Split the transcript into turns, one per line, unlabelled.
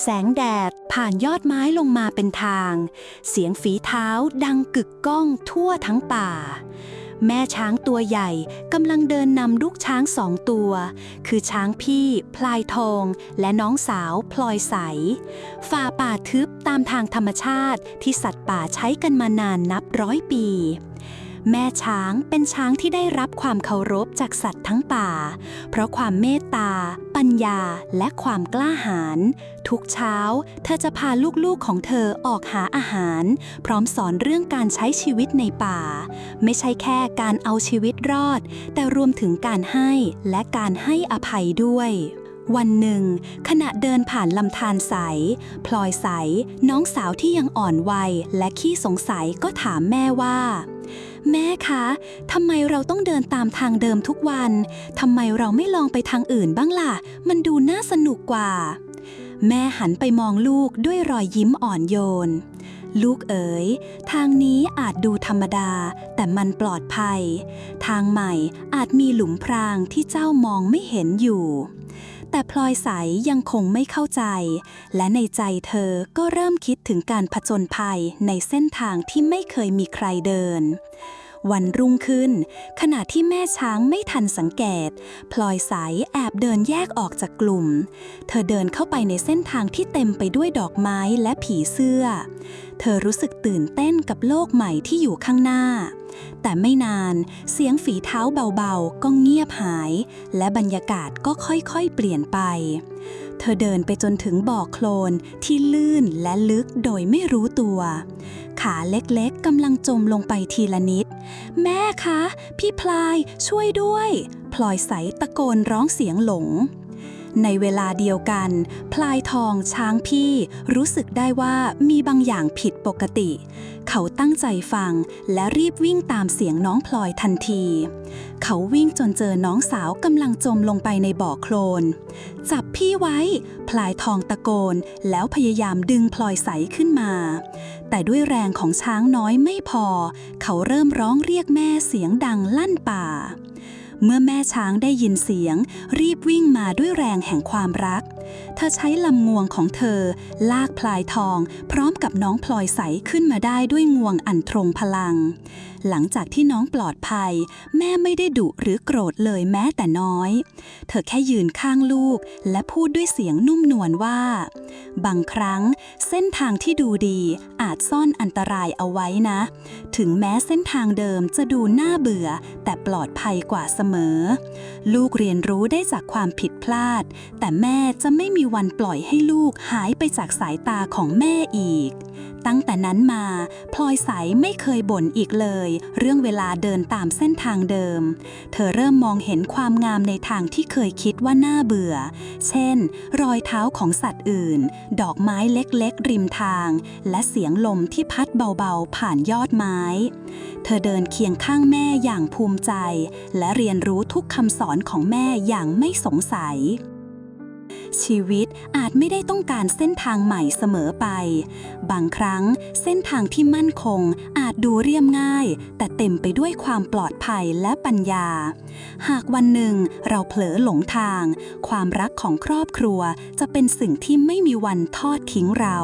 แสงแดดผ่านยอดไม้ลงมาเป็นทาง เสียงฝีเท้าดังกึกก้องทั่วทั้งป่า แม่ช้างตัวใหญ่กำลังเดินนำลูกช้างสองตัว คือช้างพี่พลายทอง และน้องสาวพลอยใส ฝ่าป่าทึบตามทางธรรมชาติที่สัตว์ป่าใช้กันมานานนับร้อยปี แม่ช้างเป็นช้างที่ได้รับความเคารพจากสัตว์ทั้งป่า เพราะความเมตตา ปัญญา และความกล้าหาญ ทุกเช้า เธอจะพาลูกๆของเธอออกหาอาหาร พร้อมสอนเรื่องการใช้ชีวิตในป่า ไม่ใช่แค่การเอาชีวิตรอด แต่รวมถึงการให้และการให้อภัยด้วยวันหนึ่ง ขณะเดินผ่านลำธารใส พลอยใส น้องสาวที่ยังอ่อนวัยและขี้สงสัยก็ถามแม่ว่า แม่คะทำไมเราต้องเดินตามทางเดิมทุกวันทำไมเราไม่ลองไปทางอื่นบ้างล่ะ มันดูน่าสนุกกว่า แม่หันไปมองลูกด้วยรอยยิ้มอ่อนโยน ลูกเอ๋ย ทางนี้อาจดูธรรมดา แต่มันปลอดภัย ทางใหม่อาจมีหลุมพรางที่เจ้ามองไม่เห็นอยู่ แต่พลอยใสยังคงไม่เข้าใจ และในใจเธอก็เริ่มคิดถึงการผจญภัยในเส้นทางที่ไม่เคยมีใครเดิน วันรุ่งขึ้น ขณะที่แม่ช้างไม่ทันสังเกต พลอยใสแอบเดินแยกออกจากกลุ่ม เธอเดินเข้าไปในเส้นทางที่เต็มไปด้วยดอกไม้และผีเสื้อ เธอรู้สึกตื่นเต้นกับโลกใหม่ที่อยู่ข้างหน้า แต่ไม่นานเสียงฝีเท้าเบาๆ ก็เงียบหาย และบรรยากาศก็ค่อยๆเปลี่ยนไป เธอเดินไปจนถึงบ่อโคลนที่ลื่นและลึกโดยไม่รู้ตัว ขาเล็กๆกำลังจมลงไปทีละนิด แม่คะ พี่พลายช่วยด้วย พลอยใสตะโกนร้องเสียงหลง ในเวลาเดียวกัน พลายทองช้างพี่รู้สึกได้ว่ามีบางอย่างผิดปกติ เขาตั้งใจฟังและรีบวิ่งตามเสียงน้องพลอยทันที เขาวิ่งจนเจอน้องสาวกำลังจมลงไปในบ่อโคลน จับพี่ไว้ พลายทองตะโกน แล้วพยายามดึงพลอยใสขึ้นมา แต่ด้วยแรงของช้างน้อยไม่พอ เขาเริ่มร้องเรียกแม่เสียงดังลั่นป่า เมื่อแม่ช้างได้ยินเสียง รีบวิ่งมาด้วยแรงแห่งความรัก เธอใช้ลำงวงของเธอ ลากพลายทอง พร้อมกับน้องพลอยใสขึ้นมาได้ด้วยงวงอันทรงพลัง หลังจากที่น้องปลอดภัย แม่ไม่ได้ดุหรือโกรธเลยแม้แต่น้อย เธอแค่ยืนข้างลูก และพูดด้วยเสียงนุ่มนวลว่า บางครั้งเส้นทางที่ดูดีอาจซ่อนอันตรายเอาไว้นะ ถึงแม้เส้นทางเดิมจะดูน่าเบื่อ แต่ปลอดภัยกว่าเสมอ ลูกเรียนรู้ได้จากความผิดพลาด แต่แม่จะไม่มีวันปล่อยให้ลูกหายไปจากสายตาของแม่อีก ตั้งแต่นั้นมา พลอยใสไม่เคยบ่นอีกเลย เรื่องเวลาเดินตามเส้นทางเดิม เธอเริ่มมองเห็นความงามในทางที่เคยคิดว่าน่าเบื่อ เช่น รอยเท้าของสัตว์อื่น ดอกไม้เล็กๆ ริมทาง และเสียงลมที่พัดเบาๆ ผ่านยอดไม้ เธอเดินเคียงข้างแม่อย่างภูมิใจ และเรียนรู้ทุกคำสอนของแม่อย่างไม่สงสัย ชีวิตอาจไม่ได้ต้องการเส้นทางใหม่เสมอไป บางครั้งเส้นทางที่มั่นคงอาจดูเรียบง่าย แต่เต็มไปด้วยความปลอดภัยและปัญญา หากวันหนึ่งเราเผลอหลงทาง ความรักของครอบครัวจะเป็นสิ่งที่ไม่มีวันทอดทิ้งเรา